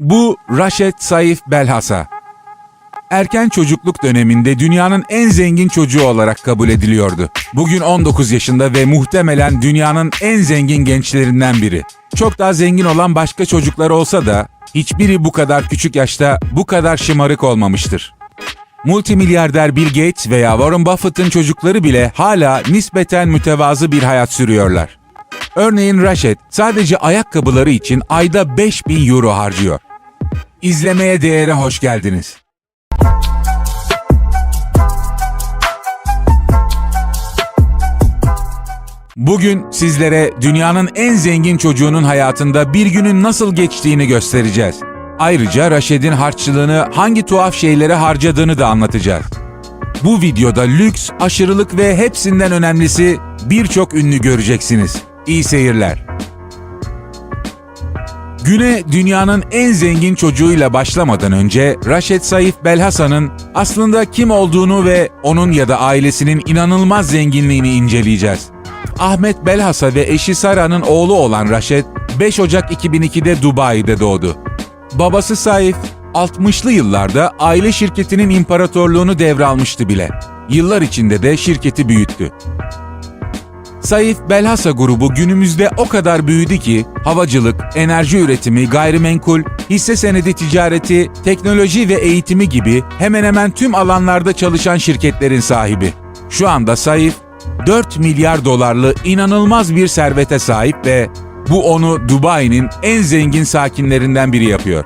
Bu Raşet Saif Belhasa. Erken çocukluk döneminde dünyanın en zengin çocuğu olarak kabul ediliyordu. Bugün 19 yaşında ve muhtemelen dünyanın en zengin gençlerinden biri. Çok daha zengin olan başka çocuklar olsa da hiçbiri bu kadar küçük yaşta bu kadar şımarık olmamıştır. Multimilyarder Bill Gates veya Warren Buffett'ın çocukları bile hala nispeten mütevazı bir hayat sürüyorlar. Örneğin Rashid sadece ayakkabıları için ayda 5000 euro harcıyor. İzlemeye değere hoş geldiniz. Bugün sizlere dünyanın en zengin çocuğunun hayatında bir günün nasıl geçtiğini göstereceğiz. Ayrıca Raşed'in harçlığını hangi tuhaf şeylere harcadığını da anlatacağız. Bu videoda lüks, aşırılık ve hepsinden önemlisi birçok ünlü göreceksiniz. İyi seyirler. Güne dünyanın en zengin çocuğuyla başlamadan önce Raşet Saif Belhasan'ın aslında kim olduğunu ve onun ya da ailesinin inanılmaz zenginliğini inceleyeceğiz. Ahmet Belhasa ve eşi Sara'nın oğlu olan Raşet 5 Ocak 2002'de Dubai'de doğdu. Babası Saif 60'lı yıllarda aile şirketinin imparatorluğunu devralmıştı bile. Yıllar içinde de şirketi büyüttü. Saif Belhasa grubu günümüzde o kadar büyüdü ki havacılık, enerji üretimi, gayrimenkul, hisse senedi ticareti, teknoloji ve eğitimi gibi hemen hemen tüm alanlarda çalışan şirketlerin sahibi. Şu anda Saif 4 milyar dolarlı inanılmaz bir servete sahip ve bu onu Dubai'nin en zengin sakinlerinden biri yapıyor.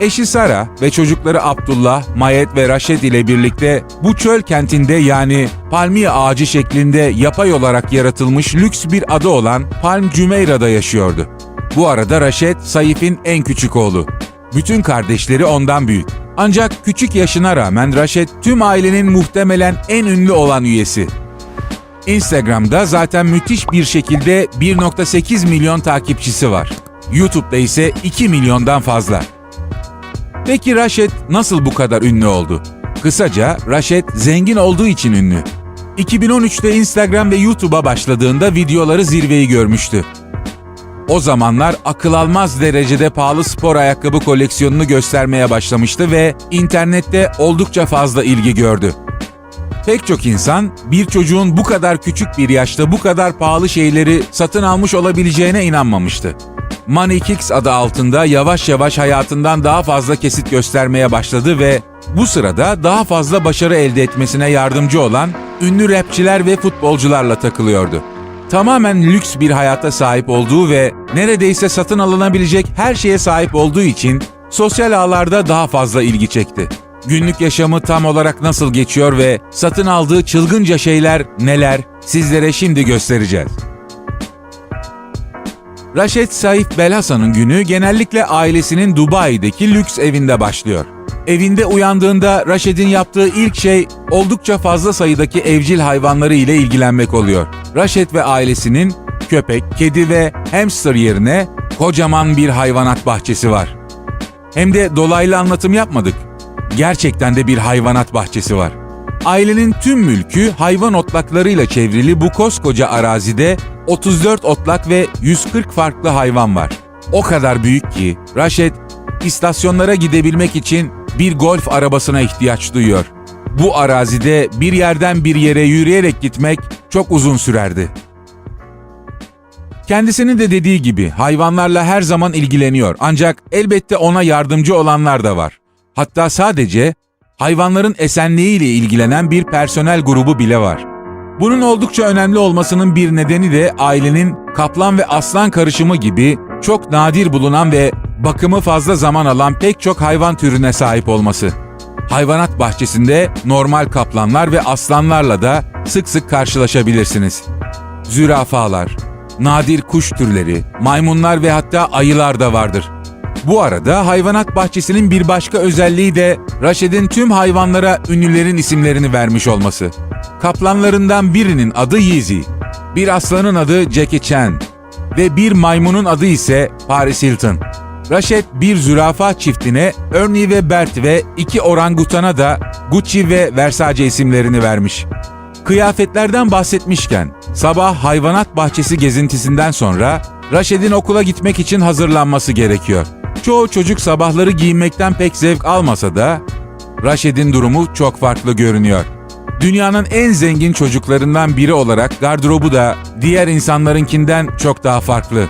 Eşi Sara ve çocukları Abdullah, Mayet ve Raşet ile birlikte bu çöl kentinde yani palmiye ağacı şeklinde yapay olarak yaratılmış lüks bir ada olan Palm Jumeirah'da yaşıyordu. Bu arada Raşet, Saif'in en küçük oğlu. Bütün kardeşleri ondan büyük. Ancak küçük yaşına rağmen Raşet tüm ailenin muhtemelen en ünlü olan üyesi. Instagram'da zaten müthiş bir şekilde 1.8 milyon takipçisi var. YouTube'da ise 2 milyondan fazla. Peki Raşet nasıl bu kadar ünlü oldu? Kısaca Raşet zengin olduğu için ünlü. 2013'te Instagram ve YouTube'a başladığında videoları zirveyi görmüştü. O zamanlar akıl almaz derecede pahalı spor ayakkabı koleksiyonunu göstermeye başlamıştı ve internette oldukça fazla ilgi gördü. Pek çok insan bir çocuğun bu kadar küçük bir yaşta bu kadar pahalı şeyleri satın almış olabileceğine inanmamıştı. Money Kicks adı altında yavaş yavaş hayatından daha fazla kesit göstermeye başladı ve bu sırada daha fazla başarı elde etmesine yardımcı olan ünlü rapçiler ve futbolcularla takılıyordu. Tamamen lüks bir hayata sahip olduğu ve neredeyse satın alınabilecek her şeye sahip olduğu için sosyal ağlarda daha fazla ilgi çekti. Günlük yaşamı tam olarak nasıl geçiyor ve satın aldığı çılgınca şeyler neler sizlere şimdi göstereceğiz. Raşet Saif Belhasan'ın günü genellikle ailesinin Dubai'deki lüks evinde başlıyor. Evinde uyandığında Raşed'in yaptığı ilk şey oldukça fazla sayıdaki evcil hayvanları ile ilgilenmek oluyor. Raşed ve ailesinin köpek, kedi ve hamster yerine kocaman bir hayvanat bahçesi var. Hem de dolaylı anlatım yapmadık. Gerçekten de bir hayvanat bahçesi var. Ailenin tüm mülkü hayvan otlaklarıyla çevrili bu koskoca arazide 34 otlak ve 140 farklı hayvan var. O kadar büyük ki Raşet istasyonlara gidebilmek için bir golf arabasına ihtiyaç duyuyor. Bu arazide bir yerden bir yere yürüyerek gitmek çok uzun sürerdi. Kendisinin de dediği gibi hayvanlarla her zaman ilgileniyor ancak elbette ona yardımcı olanlar da var. Hatta sadece hayvanların esenliğiyle ilgilenen bir personel grubu bile var. Bunun oldukça önemli olmasının bir nedeni de ailenin kaplan ve aslan karışımı gibi çok nadir bulunan ve bakımı fazla zaman alan pek çok hayvan türüne sahip olması. Hayvanat bahçesinde normal kaplanlar ve aslanlarla da sık sık karşılaşabilirsiniz. Zürafalar, nadir kuş türleri, maymunlar ve hatta ayılar da vardır. Bu arada hayvanat bahçesinin bir başka özelliği de Raşed'in tüm hayvanlara ünlülerin isimlerini vermiş olması. Kaplanlarından birinin adı Yeezy, bir aslanın adı Jackie Chan ve bir maymunun adı ise Paris Hilton. Raşet bir zürafa çiftine Ernie ve Bert ve iki orangutana da Gucci ve Versace isimlerini vermiş. Kıyafetlerden bahsetmişken sabah hayvanat bahçesi gezintisinden sonra Raşed'in okula gitmek için hazırlanması gerekiyor. Çoğu çocuk sabahları giyinmekten pek zevk almasa da Raşed'in durumu çok farklı görünüyor. Dünyanın en zengin çocuklarından biri olarak gardırobu da diğer insanlarınkinden çok daha farklı.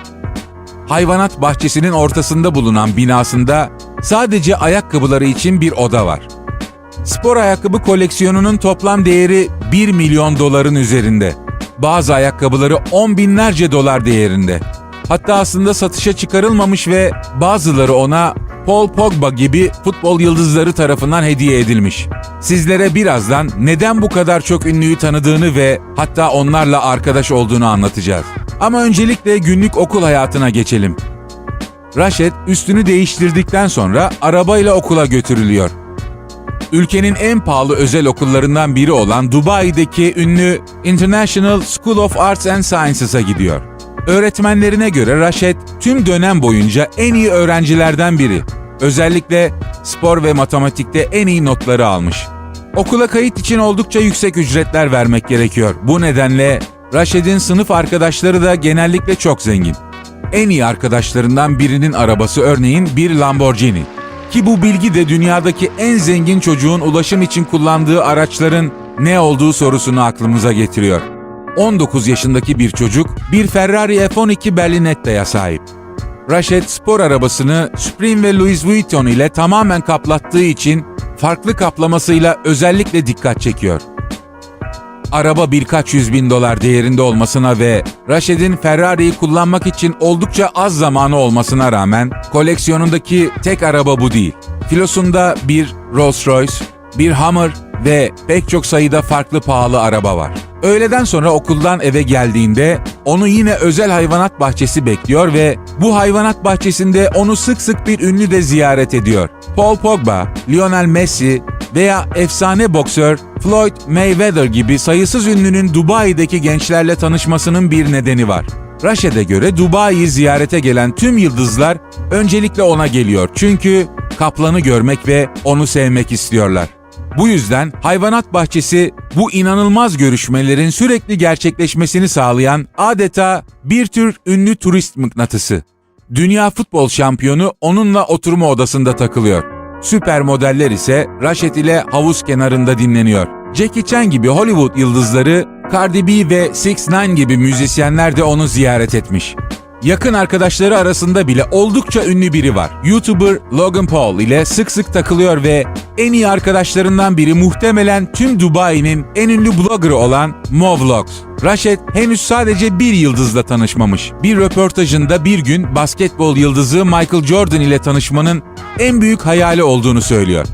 Hayvanat bahçesinin ortasında bulunan binasında sadece ayakkabıları için bir oda var. Spor ayakkabı koleksiyonunun toplam değeri 1 milyon doların üzerinde. Bazı ayakkabıları 10 binlerce dolar değerinde. Hatta aslında satışa çıkarılmamış ve bazıları ona Paul Pogba gibi futbol yıldızları tarafından hediye edilmiş. Sizlere birazdan neden bu kadar çok ünlüyü tanıdığını ve hatta onlarla arkadaş olduğunu anlatacağız. Ama öncelikle günlük okul hayatına geçelim. Raşet üstünü değiştirdikten sonra arabayla okula götürülüyor. Ülkenin en pahalı özel okullarından biri olan Dubai'deki ünlü International School of Arts and Sciences'a gidiyor. Öğretmenlerine göre Raşet tüm dönem boyunca en iyi öğrencilerden biri. Özellikle spor ve matematikte en iyi notları almış. Okula kayıt için oldukça yüksek ücretler vermek gerekiyor. Bu nedenle Raşed'in sınıf arkadaşları da genellikle çok zengin. En iyi arkadaşlarından birinin arabası örneğin bir Lamborghini. Ki bu bilgi de dünyadaki en zengin çocuğun ulaşım için kullandığı araçların ne olduğu sorusunu aklımıza getiriyor. 19 yaşındaki bir çocuk bir Ferrari F12 Berlinetta'ya sahip. Rashid spor arabasını Supreme ve Louis Vuitton ile tamamen kaplattığı için farklı kaplamasıyla özellikle dikkat çekiyor. Araba birkaç yüz bin dolar değerinde olmasına ve Rashid'in Ferrari'yi kullanmak için oldukça az zamanı olmasına rağmen koleksiyonundaki tek araba bu değil. Filosunda bir Rolls Royce, bir Hummer ve pek çok sayıda farklı pahalı araba var. Öğleden sonra okuldan eve geldiğinde onu yine özel hayvanat bahçesi bekliyor ve bu hayvanat bahçesinde onu sık sık bir ünlü de ziyaret ediyor. Paul Pogba, Lionel Messi veya efsane boksör Floyd Mayweather gibi sayısız ünlünün Dubai'deki gençlerle tanışmasının bir nedeni var. Raşed'e göre Dubai'yi ziyarete gelen tüm yıldızlar öncelikle ona geliyor çünkü kaplanı görmek ve onu sevmek istiyorlar. Bu yüzden hayvanat bahçesi bu inanılmaz görüşmelerin sürekli gerçekleşmesini sağlayan adeta bir tür ünlü turist mıknatısı. Dünya futbol şampiyonu onunla oturma odasında takılıyor. Süper modeller ise Rashid ile havuz kenarında dinleniyor. Jackie Chan gibi Hollywood yıldızları, Cardi B ve 6ix9ine gibi müzisyenler de onu ziyaret etmiş. Yakın arkadaşları arasında bile oldukça ünlü biri var. YouTuber Logan Paul ile sık sık takılıyor ve en iyi arkadaşlarından biri muhtemelen tüm Dubai'nin en ünlü bloggerı olan Movlogs. Rashid henüz sadece bir yıldızla tanışmamış. Bir röportajında bir gün basketbol yıldızı Michael Jordan ile tanışmanın en büyük hayali olduğunu söylüyor.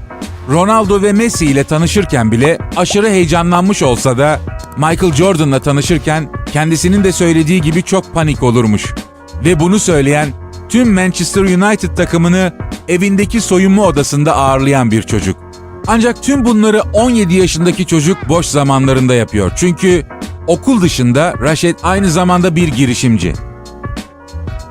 Ronaldo ve Messi ile tanışırken bile aşırı heyecanlanmış olsa da Michael Jordan'la tanışırken kendisinin de söylediği gibi çok panik olurmuş. Ve bunu söyleyen tüm Manchester United takımını evindeki soyunma odasında ağırlayan bir çocuk. Ancak tüm bunları 17 yaşındaki çocuk boş zamanlarında yapıyor. Çünkü okul dışında Rashid aynı zamanda bir girişimci.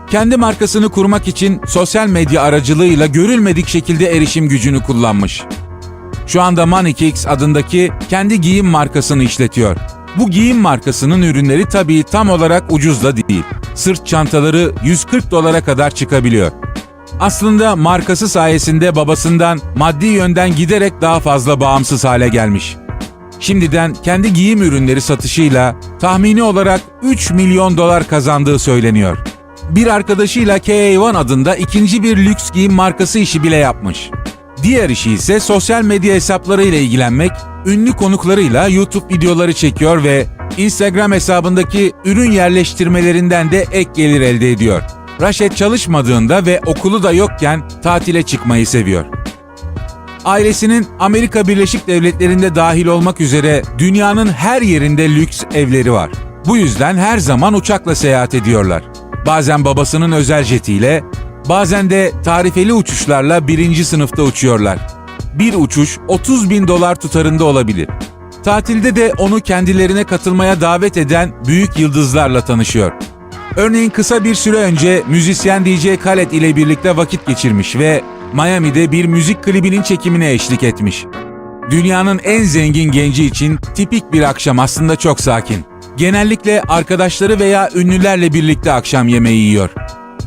Kendi markasını kurmak için sosyal medya aracılığıyla görülmedik şekilde erişim gücünü kullanmış. Şu anda Manikix adındaki kendi giyim markasını işletiyor. Bu giyim markasının ürünleri tabii tam olarak ucuz da değil. Sırt çantaları 140 dolara kadar çıkabiliyor. Aslında markası sayesinde babasından maddi yönden giderek daha fazla bağımsız hale gelmiş. Şimdiden kendi giyim ürünleri satışıyla tahmini olarak 3 milyon dolar kazandığı söyleniyor. Bir arkadaşıyla KA1 adında ikinci bir lüks giyim markası işi bile yapmış. Diğer işi ise sosyal medya hesaplarıyla ilgilenmek, ünlü konuklarıyla YouTube videoları çekiyor ve Instagram hesabındaki ürün yerleştirmelerinden de ek gelir elde ediyor. Rashid çalışmadığında ve okulu da yokken tatile çıkmayı seviyor. Ailesinin Amerika Birleşik Devletleri'nde dahil olmak üzere dünyanın her yerinde lüks evleri var. Bu yüzden her zaman uçakla seyahat ediyorlar. Bazen babasının özel jetiyle, bazen de tarifeli uçuşlarla birinci sınıfta uçuyorlar. Bir uçuş 30 bin dolar tutarında olabilir. Tatilde de onu kendilerine katılmaya davet eden büyük yıldızlarla tanışıyor. Örneğin kısa bir süre önce müzisyen DJ Khaled ile birlikte vakit geçirmiş ve Miami'de bir müzik klibinin çekimine eşlik etmiş. Dünyanın en zengin genci için tipik bir akşam aslında çok sakin. Genellikle arkadaşları veya ünlülerle birlikte akşam yemeği yiyor.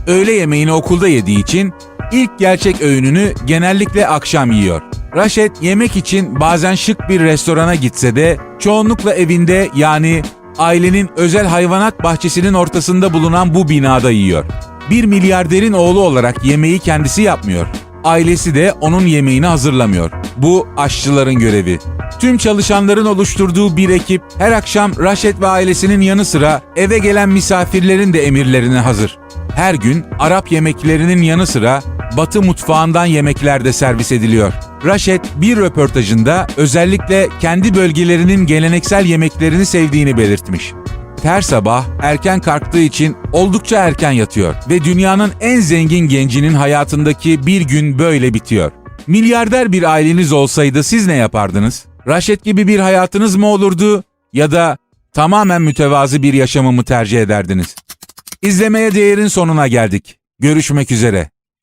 Öğle yemeğini okulda yediği için İlk gerçek öğününü genellikle akşam yiyor. Raşet yemek için bazen şık bir restorana gitse de çoğunlukla evinde yani ailenin özel hayvanat bahçesinin ortasında bulunan bu binada yiyor. Bir milyarderin oğlu olarak yemeği kendisi yapmıyor. Ailesi de onun yemeğini hazırlamıyor. Bu aşçıların görevi. Tüm çalışanların oluşturduğu bir ekip her akşam Raşet ve ailesinin yanı sıra eve gelen misafirlerin de emirlerine hazır. Her gün Arap yemeklerinin yanı sıra Batı mutfağından yemekler de servis ediliyor. Raşet bir röportajında özellikle kendi bölgelerinin geleneksel yemeklerini sevdiğini belirtmiş. Her sabah erken kalktığı için oldukça erken yatıyor ve dünyanın en zengin gencinin hayatındaki bir gün böyle bitiyor. Milyarder bir aileniz olsaydı siz ne yapardınız? Raşet gibi bir hayatınız mı olurdu ya da tamamen mütevazı bir yaşamı mı tercih ederdiniz? İzlemeye değerin sonuna geldik. Görüşmek üzere.